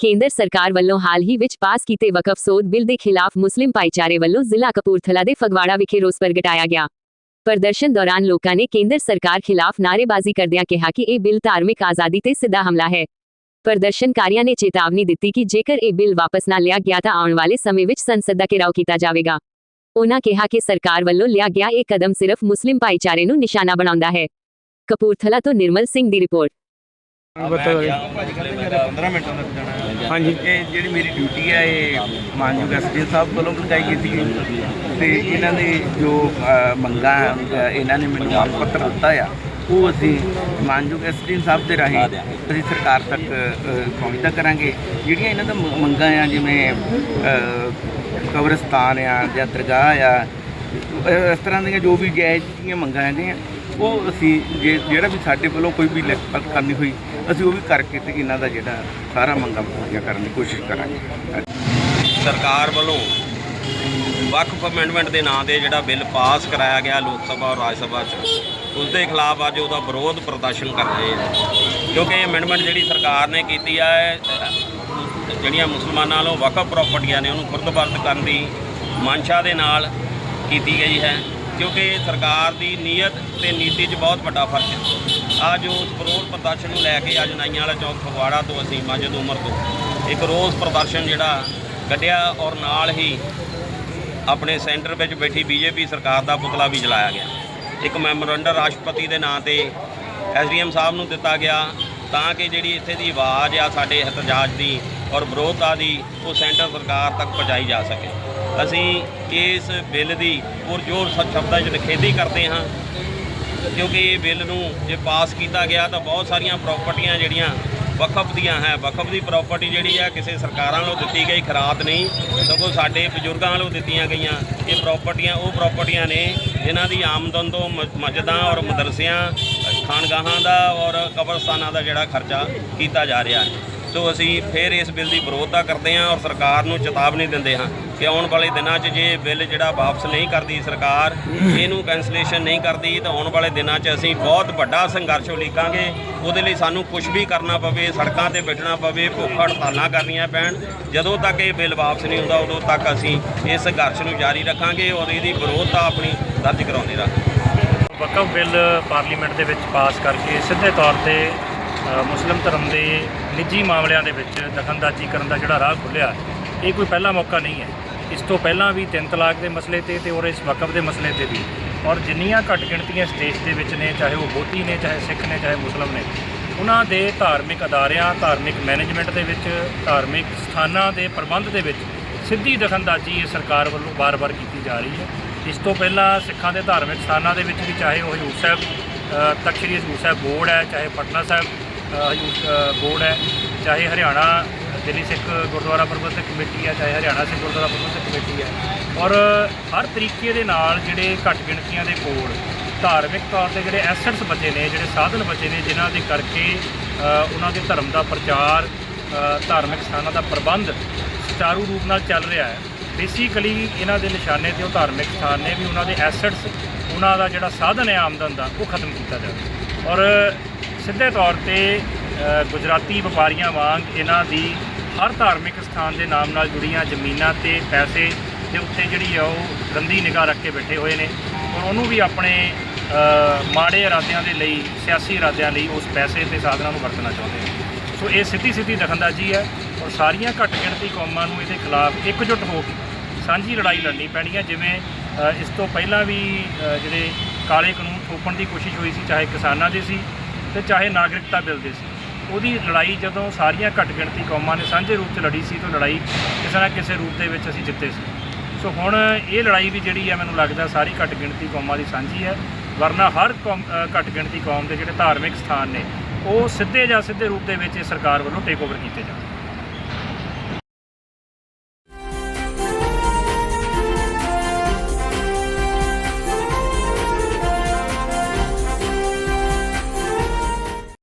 ਕੇਂਦਰ ਸਰਕਾਰ ਵੱਲੋਂ ਹਾਲ ਹੀ ਵਿੱਚ ਪਾਸ ਕੀਤੇ ਵਕਫ ਸੋਧ ਬਿੱਲ ਦੇ ਖਿਲਾਫ ਮੁਸਲਿਮ ਭਾਈਚਾਰੇ ਵੱਲੋਂ ਜ਼ਿਲ੍ਹਾ ਕਪੂਰਥਲਾ ਦੇ ਫਗਵਾੜਾ ਵਿਖੇ ਰੋਸ ਪ੍ਰਗਟਾਇਆ ਗਿਆ। ਪ੍ਰਦਰਸ਼ਨ ਦੌਰਾਨ ਲੋਕਾਂ ਨੇ ਕੇਂਦਰ ਸਰਕਾਰ ਖਿਲਾਫ ਨਾਅਰੇਬਾਜ਼ੀ ਕਰਦਿਆਂ ਕਿਹਾ ਕਿ ਇਹ ਬਿੱਲ ਧਾਰਮਿਕ ਆਜ਼ਾਦੀ ਤੇ ਸਿੱਧਾ ਹਮਲਾ ਹੈ। ਪ੍ਰਦਰਸ਼ਨਕਾਰੀਆਂ ਨੇ ਚੇਤਾਵਨੀ ਦਿੱਤੀ ਕਿ ਜੇਕਰ ਇਹ ਬਿੱਲ ਵਾਪਸ ਨਾ ਲਿਆ ਗਿਆ ਤਾਂ ਆਉਣ ਵਾਲੇ ਸਮੇਂ ਵਿੱਚ ਸੰਸਦ ਦਾ ਘਿਰਾਓ ਕੀਤਾ ਜਾਵੇਗਾ। ਉਹਨਾਂ ਕਿਹਾ ਕਿ ਸਰਕਾਰ ਵੱਲੋਂ ਲਿਆ ਗਿਆ ਇਹ ਕਦਮ ਸਿਰਫ ਮੁਸਲਿਮ ਭਾਈਚਾਰੇ ਨੂੰ ਨਿਸ਼ਾਨਾ ਬਣਾਉਂਦਾ ਹੈ। ਕਪੂਰਥਲਾ ਤੋਂ ਨਿਰਮਲ ਸਿੰਘ ਦੀ ਰਿਪੋਰਟ। ਹਾਂਜੀ। ਇਹ ਜਿਹੜੀ ਮੇਰੀ ਡਿਊਟੀ ਹੈ ਇਹ ਮਾਨਯੋਗ ਐਸਡੀ ਸਾਹਿਬ ਵੱਲੋਂ ਲਗਾਈ ਗਈ ਸੀ ਤੇ ਇਹਨਾਂ ਦੇ ਜੋ ਮੰਗਾਂ ਇਹਨਾਂ ਨੇ ਮੈਨੂੰ ਮੰਗ ਪੱਤਰ ਦਿੱਤਾ ਆ ਉਹ ਅਸੀਂ ਮਾਨਯੋਗ ਐਸਡੀ ਸਾਹਿਬ ਦੇ ਰਾਹੀਂ ਅਸੀਂ ਸਰਕਾਰ ਤੱਕ ਪਹੁੰਚਦਾ ਕਰਾਂਗੇ। ਜਿਹੜੀਆਂ ਇਹਨਾਂ ਦਾ ਮੰਗਾਂ ਆ ਜਿਵੇਂ ਕਬਰਸਤਾਨ ਆ ਜਾਂ ਦਰਗਾਹ ਆ ਇਸ ਤਰ੍ਹਾਂ ਦੀਆਂ ਜੋ ਵੀ ਜਾਇਜ਼ ਦੀਆਂ ਮੰਗਾਂ ਹੈਗੀਆਂ ਉਹ ਅਸੀਂ ਜੇ ਜਿਹੜਾ ਵੀ ਸਾਡੇ ਵੱਲੋਂ ਕੋਈ ਵੀ ਲਿਖਤ ਕਰਨੀ ਹੋਈ, ਅਸੀਂ ਉਹ ਵੀ ਕਰਕੇ ਤੇ ਇਹਨਾਂ ਦਾ ਜਿਹੜਾ ਸਾਰਾ ਮੰਗਾਂ ਪੂਰੀਆਂ ਕਰਨ ਦੀ ਕੋਸ਼ਿਸ਼ ਕਰਾਂਗੇ। ਸਰਕਾਰ ਵੱਲੋਂ ਵਕਫ ਅਮੈਂਡਮੈਂਟ ਦੇ ਨਾਂ ਤੇ ਜਿਹੜਾ ਬਿੱਲ ਪਾਸ ਕਰਾਇਆ ਗਿਆ ਲੋਕ ਸਭਾ ਔਰ ਰਾਜ ਸਭਾ 'ਚ ਉਸ ਦੇ ਖਿਲਾਫ ਅੱਜ ਉਹਦਾ ਵਿਰੋਧ ਪ੍ਰਦਰਸ਼ਨ ਕਰ ਰਹੇ ਹਾਂ ਕਿਉਂਕਿ ਇਹ ਅਮੈਂਡਮੈਂਟ ਜਿਹੜੀ ਸਰਕਾਰ ਨੇ ਕੀਤੀ ਹੈ ਜਿਹੜੀਆਂ ਮੁਸਲਮਾਨਾਂ ਵੱਲੋਂ ਵਕਫ ਪ੍ਰਾਪਰਟੀਆਂ ਨੇ, ਉਹਨੂੰ ਖੁਰਦ-ਬਰਦ ਕਰਨ ਦੀ ਮੰਸ਼ਾ ਦੇ ਨਾਲ ਕੀਤੀ ਗਈ ਹੈ। ਕਿਉਂਕਿ ਸਰਕਾਰ ਦੀ ਨੀਅਤ ਤੇ ਨੀਤੀ 'ਚ ਬਹੁਤ ਵੱਡਾ ਫ਼ਰਕ ਹੈ। ਅੱਜ ਉਸ ਵਿਰੋਧ ਪ੍ਰਦਰਸ਼ਨ ਨੂੰ ਲੈ ਕੇ ਅੱਜ ਨਾਈਆਂ ਵਾਲਾ ਚੌਕ ਫਗਵਾੜਾ ਤੋਂ ਅਸੀਂ ਮਸਜਿਦ ਉਮਰ ਤੋਂ ਇੱਕ ਰੋਸ ਪ੍ਰਦਰਸ਼ਨ ਜਿਹੜਾ ਕੱਢਿਆ ਔਰ ਨਾਲ ਹੀ ਆਪਣੇ ਸੈਂਟਰ ਵਿੱਚ ਬੈਠੀ ਬੀਜੇਪੀ ਸਰਕਾਰ ਦਾ ਪੁਤਲਾ ਵੀ ਜਲਾਇਆ ਗਿਆ। ਇੱਕ ਮੈਮੋਰੰਡਮ ਰਾਸ਼ਟਰਪਤੀ ਦੇ ਨਾਂ ਤੇ ਐਸਡੀਐਮ ਸਾਹਿਬ ਨੂੰ ਦਿੱਤਾ ਗਿਆ ਤਾਂ ਕਿ ਜਿਹੜੀ ਇੱਥੇ ਦੀ ਆਵਾਜ਼ ਆ ਸਾਡੇ ਇhtਜਾਜ ਦੀ ਔਰ ਵਿਰੋਧਤਾ ਦੀ ਉਹ ਸੈਂਟਰ ਸਰਕਾਰ ਤੱਕ ਪਹੁੰਚਾਈ ਜਾ ਸਕੇ। ਅਸੀਂ ਇਸ ਬਿੱਲ ਦੀ ਪੁਰਜੋਰ ਸ਼ਬਦਾਂ 'ਚ ਨਿਖੇਧੀ ਕਰਦੇ ਹਾਂ। ਕਿਉਂਕਿ ਇਹ ਬਿੱਲ ਨੂੰ ਜੇ ਪਾਸ ਕੀਤਾ ਗਿਆ ਤਾਂ ਬਹੁਤ ਸਾਰੀਆਂ ਪ੍ਰਾਪਰਟੀਆਂ ਜਿਹੜੀਆਂ ਵਕਫ ਦੀਆਂ ਹੈ ਵਕਫ ਦੀ ਪ੍ਰਾਪਰਟੀ ਜਿਹੜੀ ਆ ਕਿਸੇ ਸਰਕਾਰਾਂ ਵੱਲੋਂ ਦਿੱਤੀ ਗਈ ਖਰਾਤ ਨਹੀਂ। ਸਗੋਂ ਸਾਡੇ ਬਜ਼ੁਰਗਾਂ ਵੱਲੋਂ ਦਿੱਤੀਆਂ ਗਈਆਂ ਇਹ ਪ੍ਰਾਪਰਟੀਆਂ, ਉਹ ਪ੍ਰਾਪਰਟੀਆਂ ਨੇ ਜਿਨ੍ਹਾਂ ਦੀ ਆਮਦਨ ਤੋਂ ਮਸਜਿਦਾਂ ਔਰ ਮਦਰਸਿਆਂ, ਖਾਨਗਾਹਾਂ ਦਾ ਔਰ ਕਬਰਸਤਾਨਾਂ ਦਾ ਜਿਹੜਾ ਖਰਚਾ ਕੀਤਾ ਜਾ ਰਿਹਾ ਹੈ। ਸੋ ਅਸੀਂ ਫਿਰ ਇਸ ਬਿੱਲ ਦੀ ਵਿਰੋਧਤਾ ਕਰਦੇ ਹਾਂ ਔਰ ਸਰਕਾਰ ਨੂੰ ਚੇਤਾਵਨੀ ਦਿੰਦੇ ਹਾਂ ਕਿ ਆਉਣ ਵਾਲੇ ਦਿਨਾਂ 'ਚ ਜੇ ਇਹ ਬਿੱਲ ਜਿਹੜਾ ਵਾਪਸ ਨਹੀਂ ਕਰਦੀ ਸਰਕਾਰ, ਇਹਨੂੰ ਕੈਂਸਲੇਸ਼ਨ ਨਹੀਂ ਕਰਦੀ, ਤਾਂ ਆਉਣ ਵਾਲੇ ਦਿਨਾਂ 'ਚ ਅਸੀਂ ਬਹੁਤ ਵੱਡਾ ਸੰਘਰਸ਼ ਉਲੀਕਾਂਗੇ। ਉਹਦੇ ਲਈ ਸਾਨੂੰ ਕੁਝ ਵੀ ਕਰਨਾ ਪਵੇ, ਸੜਕਾਂ ਤੇ ਬੈਠਣਾ ਪਵੇ, ਭੁੱਖ ਹੜਤਾਲਾਂ ਕਰਨੀਆਂ ਪੈਣ। ਜਦੋਂ ਤੱਕ ਇਹ ਬਿੱਲ ਵਾਪਸ ਨਹੀਂ ਹੁੰਦਾ, ਉਦੋਂ ਤੱਕ ਅਸੀਂ ਇਸ ਸੰਘਰਸ਼ ਨੂੰ ਜਾਰੀ ਰੱਖਾਂਗੇ ਔਰ ਇਹਦੀ ਵਿਰੋਧਤਾ ਆਪਣੀ ਦਰਜ ਕਰਾਉਂਦੇ ਰਹਾਂਗੇ। ਵਕਫ ਬਿੱਲ ਪਾਰਲੀਮੈਂਟ ਦੇ ਵਿੱਚ ਪਾਸ ਕਰਕੇ ਸਿੱਧੇ ਤੌਰ ਤੇ ਮੁਸਲਿਮ ਧਰਮ ਦੇ ਨਿੱਜੀ ਮਾਮਲਿਆਂ ਦੇ ਵਿੱਚ ਦਖਲਅੰਦਾਜ਼ੀ ਕਰਨ ਦਾ ਜਿਹੜਾ ਰਾਹ ਖੁੱਲਿਆ ਇਹ ਕੋਈ ਪਹਿਲਾ ਮੌਕਾ ਨਹੀਂ ਹੈ। ਇਸ ਤੋਂ ਪਹਿਲਾਂ ਵੀ ਤਿੰਨ ਤਲਾਕ ਦੇ ਮਸਲੇ ਤੇ ਤੇ ਔਰ ਇਸ ਵਕਫ ਦੇ ਮਸਲੇ ਤੇ ਵੀ। ਔਰ ਜਿੰਨੀਆਂ ਘੱਟ ਗਿਣਤੀਆਂ ਇਸ ਦੇਸ਼ ਦੇ ਵਿੱਚ ਨੇ ਚਾਹੇ ਉਹ ਬੋਧੀ ਨੇ ਚਾਹੇ ਸਿੱਖ ਨੇ ਚਾਹੇ ਮੁਸਲਮ ਨੇ ਉਹਨਾਂ ਦੇ ਧਾਰਮਿਕ ਅਦਾਰਿਆਂ ਧਾਰਮਿਕ ਮੈਨੇਜਮੈਂਟ ਦੇ ਵਿੱਚ ਧਾਰਮਿਕ ਸਥਾਨਾਂ ਦੇ ਪ੍ਰਬੰਧ ਦੇ ਵਿੱਚ ਸਿੱਧੀ ਦਖਲਅੰਦਾਜ਼ੀ ਇਹ ਸਰਕਾਰ ਵੱਲੋਂ ਬਾਰ-ਬਾਰ ਕੀਤੀ ਜਾ ਰਹੀ ਹੈ। ਇਸ ਤੋਂ ਪਹਿਲਾਂ ਸਿੱਖਾਂ ਦੇ ਧਾਰਮਿਕ ਸਥਾਨਾਂ ਦੇ ਵਿੱਚ ਵੀ ਚਾਹੇ ਉਹ ਹਜੂਰ ਸਾਹਿਬ ਅ, ਤਖ਼ਤ ਸ੍ਰੀ ਹਜੂਰ ਸਾਹਿਬ ਬੋਰਡ ਹੈ ਚਾਹੇ ਪਟਨਾ ਸਾਹਿਬ ਬੋਰਡ ਹੈ। ਚਾਹੇ ਹਰਿਆਣਾ, ਦਿੱਲੀ ਸਿੱਖ ਗੁਰਦੁਆਰਾ ਪ੍ਰਬੰਧਕ ਕਮੇਟੀ ਹੈ, ਚਾਹੇ ਹਰਿਆਣਾ ਸਿੱਖ ਗੁਰਦੁਆਰਾ ਪ੍ਰਬੰਧਕ ਕਮੇਟੀ ਹੈ। ਔਰ ਹਰ ਤਰੀਕੇ ਦੇ ਨਾਲ ਜਿਹੜੇ ਘੱਟ ਗਿਣਤੀਆਂ ਦੇ ਕੋਲ ਧਾਰਮਿਕ ਤੌਰ ਤੇ ਜਿਹੜੇ ਐਸੈਟਸ ਬਚੇ ਨੇ, ਜਿਹੜੇ ਸਾਧਨ ਬਚੇ ਨੇ, ਜਿਨ੍ਹਾਂ ਦੇ ਕਰਕੇ ਉਹਨਾਂ ਦੇ ਧਰਮ ਦਾ ਪ੍ਰਚਾਰ ਧਾਰਮਿਕ ਸਥਾਨਾਂ ਦਾ ਪ੍ਰਬੰਧ ਸੁਚਾਰੂ ਰੂਪ ਨਾਲ ਚੱਲ ਰਿਹਾ ਹੈ। ਬੇਸਿਕਲੀ ਇਹਨਾਂ ਦੇ ਨਿਸ਼ਾਨੇ ਤੇ ਉਹ ਧਾਰਮਿਕ ਸਥਾਨ ਨੇ ਵੀ ਉਹਨਾਂ ਦੇ ਐਸੈਟਸ, ਉਹਨਾਂ ਦਾ ਜਿਹੜਾ ਸਾਧਨ ਹੈ ਆਮਦਨ ਦਾ, ਉਹ ਖਤਮ ਕੀਤਾ ਜਾਵੇ। ਔਰ ਸਿੱਧੇ ਤੌਰ ਤੇ ਗੁਜਰਾਤੀ ਵਪਾਰੀਆਂ ਵਾਂਗ ਇਹਨਾਂ ਦੀ ਹਰ ਧਾਰਮਿਕ ਸਥਾਨ ਦੇ ਨਾਮ ਨਾਲ ਜੁੜੀਆਂ ਜ਼ਮੀਨਾਂ ਤੇ ਪੈਸੇ ਦੇ ਉੱਤੇ ਜਿਹੜੀ ਆ ਉਹ ਗੰਦੀ ਨਿਗਾਹ ਰੱਖ ਕੇ ਬੈਠੇ ਹੋਏ ਨੇ। ਔਰ ਉਹਨੂੰ ਵੀ ਆਪਣੇ ਮਾੜੇ ਇਰਾਦਿਆਂ ਦੇ ਲਈ, ਸਿਆਸੀ ਇਰਾਦਿਆਂ ਲਈ ਉਸ ਪੈਸੇ ਤੇ ਸਾਧਨਾਂ ਨੂੰ ਵਰਤਣਾ ਚਾਹੁੰਦੇ ਨੇ। ਸੋ ਇਹ ਸਿੱਧੀ ਸਿੱਧੀ ਦਖਲਅੰਦਾਜ਼ੀ ਹੈ ਔਰ ਸਾਰੀਆਂ ਘੱਟ ਗਿਣਤੀ ਕੌਮਾਂ ਨੂੰ ਇਹਦੇ ਖਿਲਾਫ ਇਕਜੁੱਟ ਹੋ ਕੇ ਸਾਂਝੀ ਲੜਾਈ ਲੜਨੀ ਪੈਣੀ ਹੈ। ਜਿਵੇਂ ਇਸ ਤੋਂ ਪਹਿਲਾਂ ਵੀ ਜਿਹੜੇ ਕਾਲੇ ਕਾਨੂੰਨ ਥੋਪਣ ਦੀ ਕੋਸ਼ਿਸ਼ ਹੋਈ ਸੀ, ਚਾਹੇ ਕਿਸਾਨਾਂ ਦੀ ਸੀ ਤੇ ਚਾਹੇ ਨਾਗਰਿਕਤਾ ਮਿਲਦੇ ਸੀ। ਉਹਦੀ ਲੜਾਈ ਜਦੋਂ ਸਾਰੀਆਂ ਘੱਟ ਗਿਣਤੀ ਕੌਮਾਂ ਨੇ ਸਾਂਝੇ ਰੂਪ 'ਚ ਲੜੀ ਸੀ, ਤਾਂ ਲੜਾਈ ਕਿਸੇ ਨਾ ਕਿਸੇ ਰੂਪ ਦੇ ਵਿੱਚ ਅਸੀਂ ਜਿੱਤੇ ਸੀ। ਸੋ ਹੁਣ ਇਹ ਲੜਾਈ ਵੀ ਜਿਹੜੀ ਹੈ, ਮੈਨੂੰ ਲੱਗਦਾ ਸਾਰੀ ਘੱਟ ਗਿਣਤੀ ਕੌਮਾਂ ਦੀ ਸਾਂਝੀ ਹੈ, ਵਰਨਾ ਹਰ ਕੌਮ ਘੱਟ ਗਿਣਤੀ ਕੌਮ ਦੇ ਜਿਹੜੇ ਧਾਰਮਿਕ ਸਥਾਨ ਨੇ, ਉਹ ਸਿੱਧੇ ਜਾਂ ਸਿੱਧੇ ਰੂਪ ਦੇ ਵਿੱਚ ਇਹ ਸਰਕਾਰ ਵੱਲੋਂ ਟੇਕ ਓਵਰ ਕੀਤੇ ਜਾਣ।